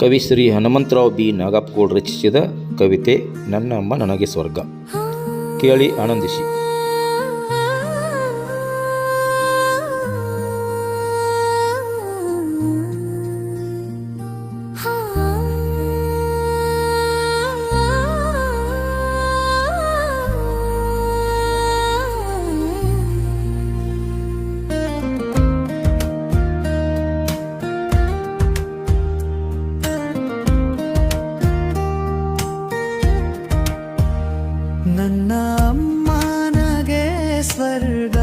ಕವಿ ಶ್ರೀ ಹನುಮಂತರಾವ್ ಬಿ. ನಾಗಪ್ಪಗೌಡ್ ರಚಿಸಿದ ಕವಿತೆ ನನ್ನ ಅಮ್ಮ ನನಗೆ ಸ್ವರ್ಗ ಕೇಳಿ ಆನಂದಿಸಿ. ನನ್ನ ಅಮ್ಮನಗೆ ಸ್ವರ್ಗ.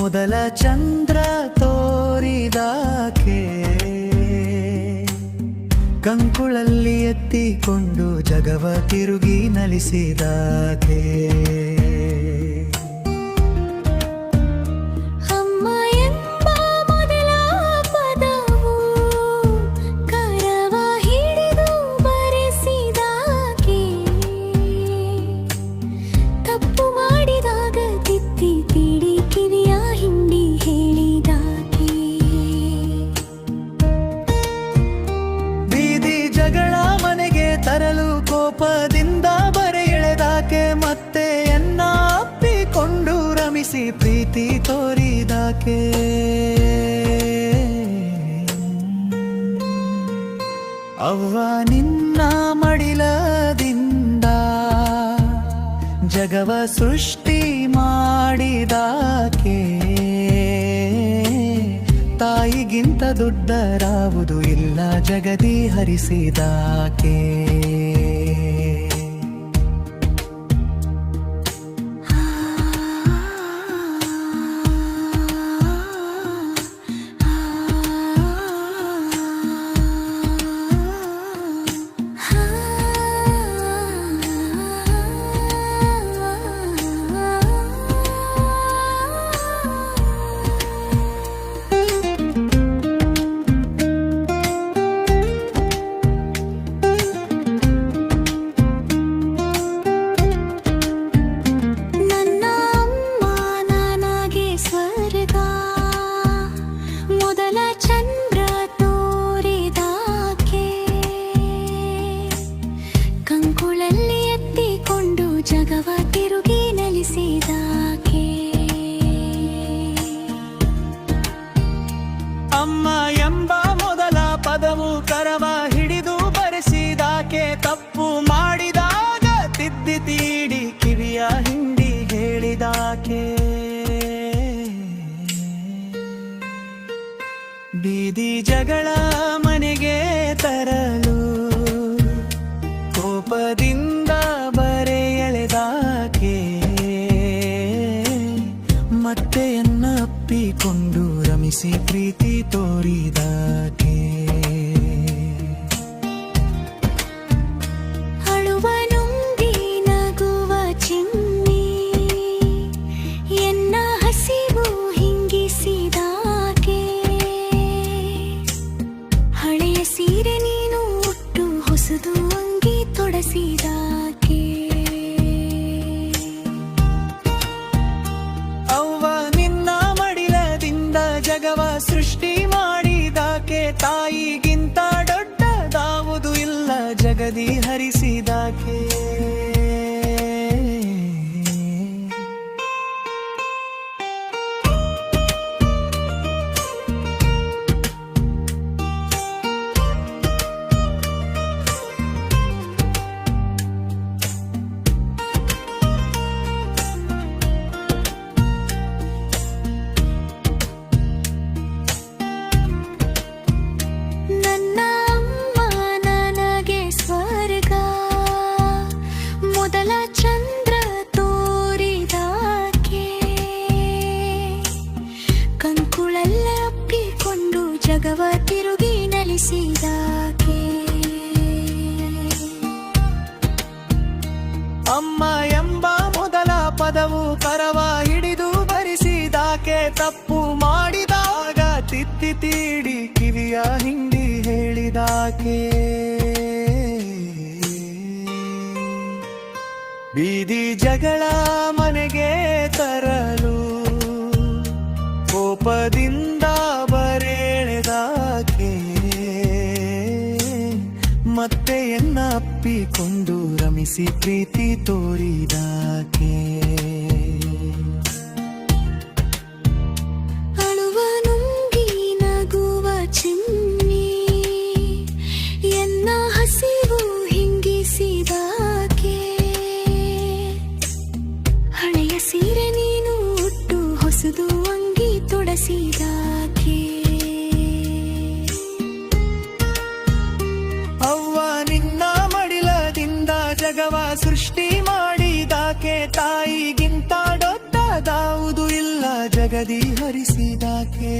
ಮೊದಲ ಚಂದ್ರ ತೋರಿದಾಕೆ. ಕಂಕುಳಲ್ಲಿ ಎತ್ತಿಕೊಂಡು ಜಗವ ತಿರುಗಿ ನಲಿಸಿದಾಕೆ. ಕೋಪದಿಂದ ಬರೆ ಎಳೆದಾಕೆ ಮತ್ತೆ ಎನ್ನ ಅಪ್ಪಿಕೊಂಡು ರಮಿಸಿ ಪ್ರೀತಿ ತೋರಿದಾಕೆ. ಅವ್ವ ನಿನ್ನ ಮಡಿಲದಿಂದ ಜಗವ ಸೃಷ್ಟಿ ಮಾಡಿದಾಕೆ. ತಾಯಿಗಿಂತ ದೊಡ್ಡರಾವುದು ಇಲ್ಲ ಜಗದಿ ಹರಿಸಿದಾಕೆ. ರಮಿಸಿ ಪ್ರೀತಿ ಇಲ್ಲ ಜಗದಿ ಹರಿಸಿದಾಕೆ ನನ್ನ ತೀಡಿ ಕಿವಿಯ ಹಿಂಡಿ ಹೇಳಿದಾಕೆ. ಬೀದಿ ಜಗಳ ಮನೆಗೆ ತರಲು ಕೋಪದಿಂದ ಬರೆಳೆದಾಕೆ. ಮತ್ತೆ ಎನ್ನ ಅಪ್ಪಿಕೊಂಡು ರಮಿಸಿ ಪ್ರೀತಿ ತೋರಿದಾಕೆ. ನದಿ ಹರಿಸಿದಾಕೆ